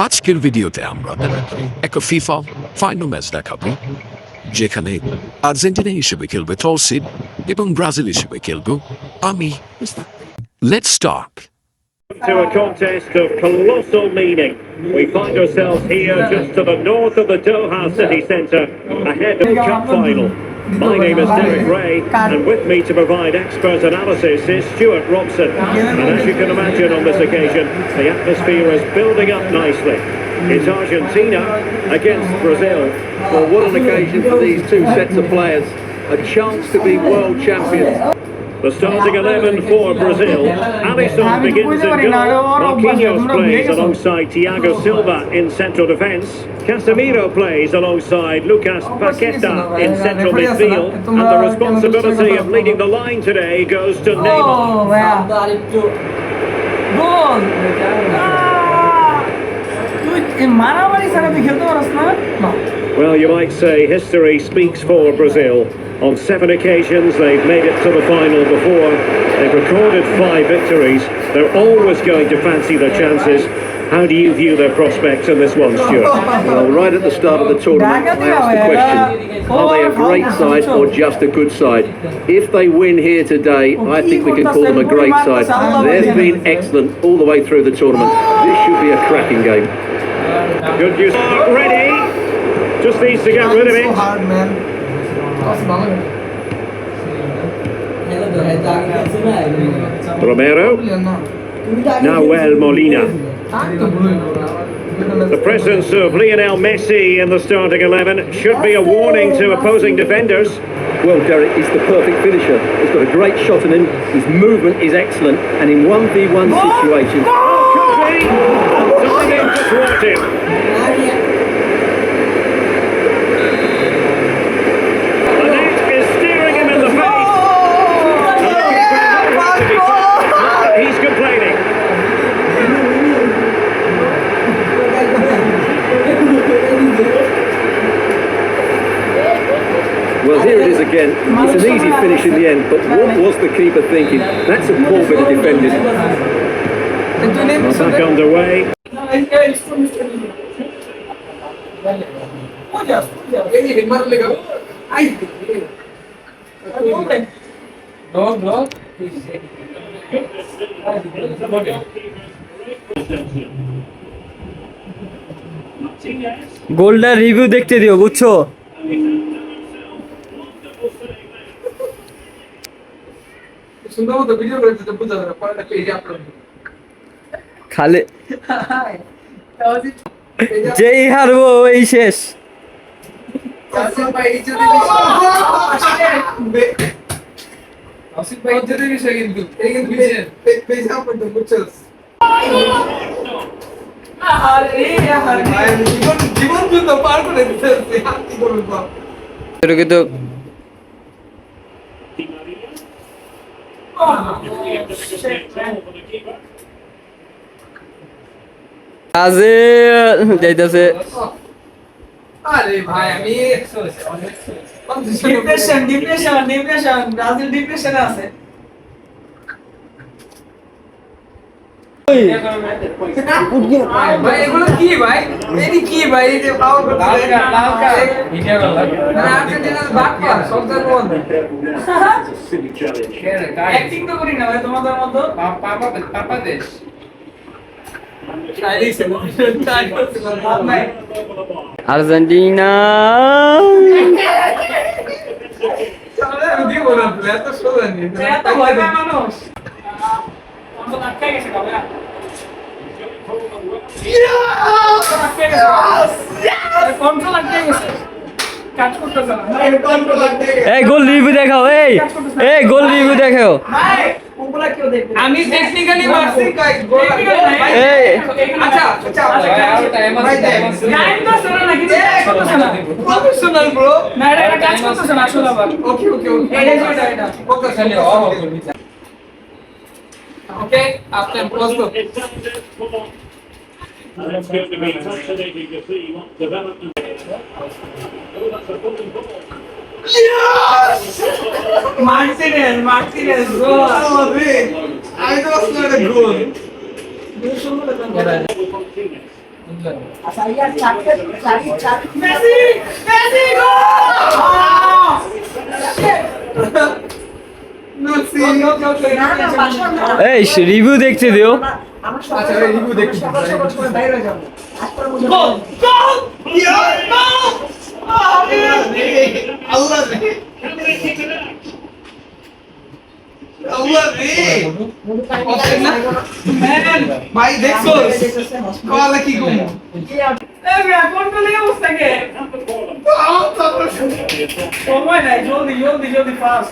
আজকের ভিডিওতে আমরা একটা ফিফা ফাইনাল ম্যাচ দেখাবো যেখানে আর্জেন্টিনা হিসেবে খেলবে টলসিড এবং ব্রাজিল হিসেবে খেলবো আমি let's start to a contest of colossal meaning. We find ourselves here just to the north of the Doha city centre, ahead of the cup final. My name is Derek Ray, and with me to provide expert analysis is Stuart Robson. And as you can imagine on this occasion, the atmosphere is building up nicely. It's Argentina against Brazil. Well, what an occasion for these two sets of players. A chance to be world champions. The starting 11 for Brazil. Alisson begins in goal. Marquinhos plays alongside Thiago Silva in central defence. Casemiro plays alongside Lucas Paqueta in central midfield. And the responsibility of leading the line today goes to Neymar. Ah. Well, you might say history speaks for Brazil. On seven occasions, they've made it to the final before. They've recorded five victories. They're always going to fancy their chances. How do you view their prospects in this one, Stuart? Well, right at the start of the tournament, I asked the question, are they a great side or just a good side? If they win here today, I think we can call them a great side. They've been excellent all the way through the tournament. This should be a cracking game. Good news. Ready. Just needs to get rid of it. Romero. Noel Molina. The presence of Lionel Messi in the starting 11 should be a warning to opposing defenders. Well, Derek, he's the perfect finisher. He's got a great shot in him, his movement is excellent, and in 1v1 situations... Oh, It's an easy finish in the end, but what was the keeper thinking? That's a poor bit of defending. তুই নেই Back underway. গোলটার review দেখতে দিও বুঝছো সুন্দর মতো video করে দিতে বুঝা যাবে পরে পেজে আপলোড খালে যেই হারবো এই শেষ জীবন জীবন যুদ্ধ পার করে এটা কিন্তু কাজে যাইতাছে। আরে ভাই আমি ডিপ্রেশন ডিপ্রেশন ডিপ্রেশন ব্রাজিল ডিপ্রেশনে আছে। এগুলো কি ভাই? এটি কি ভাই? এই যে পাওয়ার করতে মানে আর্জেন্টিনার বাদ পার সবচেয়ে অ্যাক্টিং তো করি না ভাই তোমাদের মতো। ভাই আর্জেন্টিনা। এত সোজা নেই এত ভয় মানুষ। আটকে গেছে বাবা কন্ট্রোল আটকে গেছে কাজ করতেছে না এই গোল রিভিউ দেখাও এই। এই গোল রিভিউ দেখাও। আমি টেকনিক্যালি মারছি কয়েক এই আচ্ছা আচ্ছা ভাই তো শোনা না কিন্তু কাজ করতেছে না প্রফেশনাল ব্রো না এটা এটা কাজ করতেছে না আসলে আবার ওকে ওকে ওকে এটা এটা এটা ওকে ওকে আপনার প্রশ্ন And it's going to be fascinating to see what development. Martinez Martinez go আমি তো আসলে একটা গোল মেসি মেসি এই রিভিউ দেখতে দিও আচ্ছা রিভিউ দেখি আল্লাহ রে। আল্লাহ রে। অফসাইড না? ম্যান ভাই দেখছ? কলা কি অবস্থা কে? সময় নাই জলদি জলদি জলদি ফাস্ট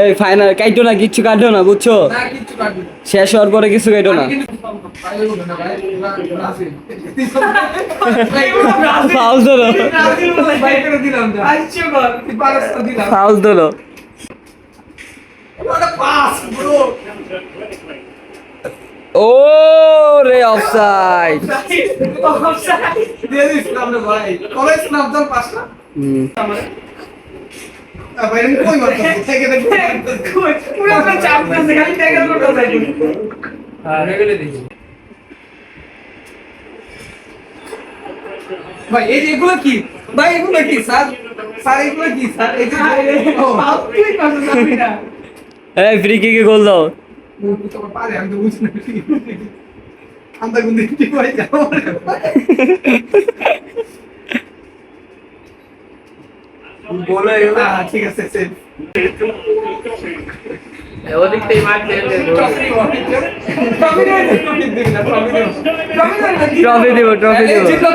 এই ফাইনাল কাইটো না কিচ্ছু কাটো না বুঝছ? শেষ হওয়ার পরে কিছু কাটো না। ফাউল ধরো। ফাউল ধরো। পাস ব্রো ও রে অফসাইড অফসাইড দিয়ে দিস না ভাই কলেজ নাম জান পাস না ভাই আমরা এই এগুলো কি? ভাই এগুলো কি স্যার? স্যার এগুলো কি স্যার? এই যে এই ফ্রি কিকে গোল দাও। তো পারে আমি তো বুঝি না ভাই বলে গেল ঠিক আছে সেফ ওদিক থেকে মার ট্রফি দেব ট্রফি দেব। জিতলো